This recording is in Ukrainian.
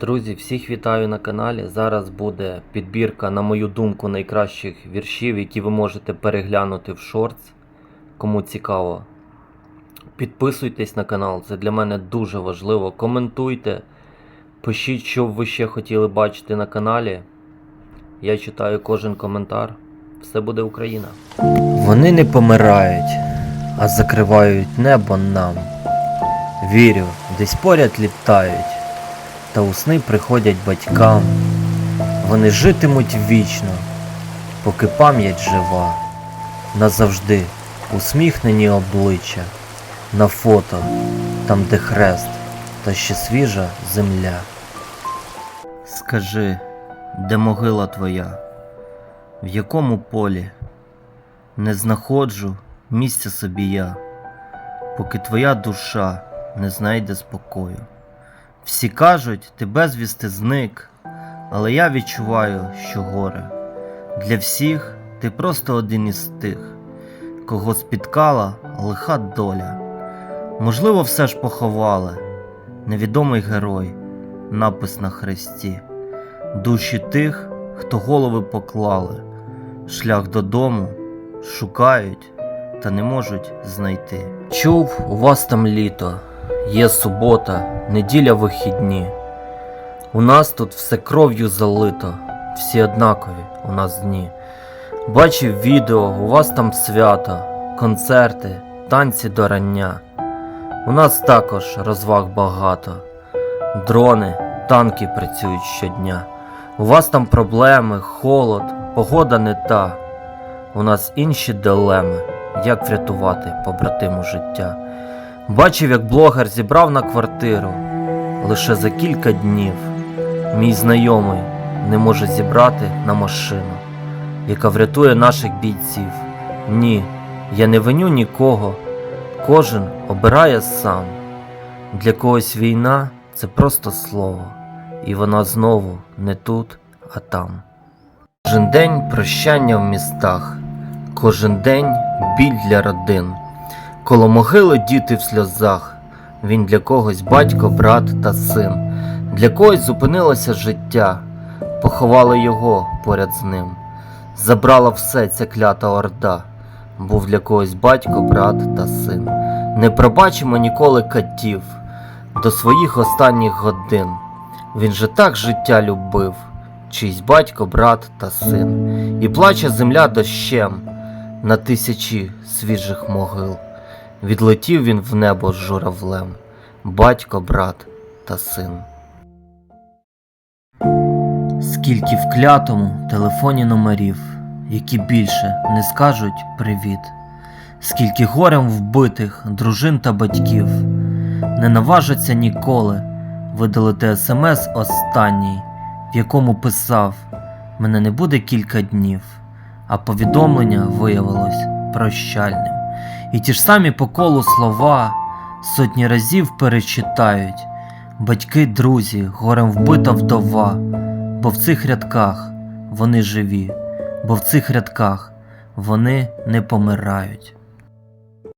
Друзі, всіх вітаю на каналі. Зараз буде підбірка, на мою думку, найкращих віршів, які ви можете переглянути в шортс. Кому цікаво. Підписуйтесь на канал, це для мене дуже важливо. Коментуйте, пишіть, що ви ще хотіли бачити на каналі. Я читаю кожен коментар. Все буде Україна. Вони не помирають, а закривають небо нам. Вірю, десь поряд літають та у сни приходять батькам. Вони житимуть вічно, поки пам'ять жива, назавжди усміхнені обличчя, на фото, там, де хрест, та ще свіжа земля. Скажи, де могила твоя, в якому полі не знаходжу місця собі я, поки твоя душа не знайде спокою. Всі кажуть, ти безвісти зник, але я відчуваю, що горе. Для всіх ти просто один із тих, кого спіткала лиха доля. Можливо, все ж поховали, невідомий герой, напис на хресті, душі тих, хто голови поклали, шлях додому шукають та не можуть знайти. Чув, у вас там літо. Є субота, неділя вихідні. У нас тут все кров'ю залито, всі однакові у нас дні. Бачив відео, у вас там свято, концерти, танці до рання. У нас також розваг багато. Дрони, танки працюють щодня. У вас там проблеми, холод, погода не та. У нас інші дилеми, як врятувати побратиму життя. Бачив, як блогер зібрав на квартиру лише за кілька днів. Мій знайомий не може зібрати на машину, яка врятує наших бійців. Ні, я не виню нікого. Кожен обирає сам. Для когось війна це просто слово, і вона знову не тут, а там. Кожен день прощання в містах, кожен день біль для родин. Коло могили діти в сльозах, він для когось батько, брат та син. Для когось зупинилося життя, поховали його поряд з ним. Забрала все ця клята орда, був для когось батько, брат та син. Не пробачимо ніколи катів до своїх останніх годин. Він же так життя любив, чийсь батько, брат та син, і плаче земля дощем на тисячі свіжих могил. Відлетів він в небо з журавлем, батько, брат та син. Скільки в клятому телефоні номерів, які більше не скажуть привіт, скільки горем вбитих дружин та батьків, не наважаться ніколи видалити смс останній, в якому писав мене не буде кілька днів, а повідомлення виявилось прощальним. І ті ж самі по колу слова сотні разів перечитають. Батьки, друзі, горем вбита вдова, бо в цих рядках вони живі, бо в цих рядках вони не помирають.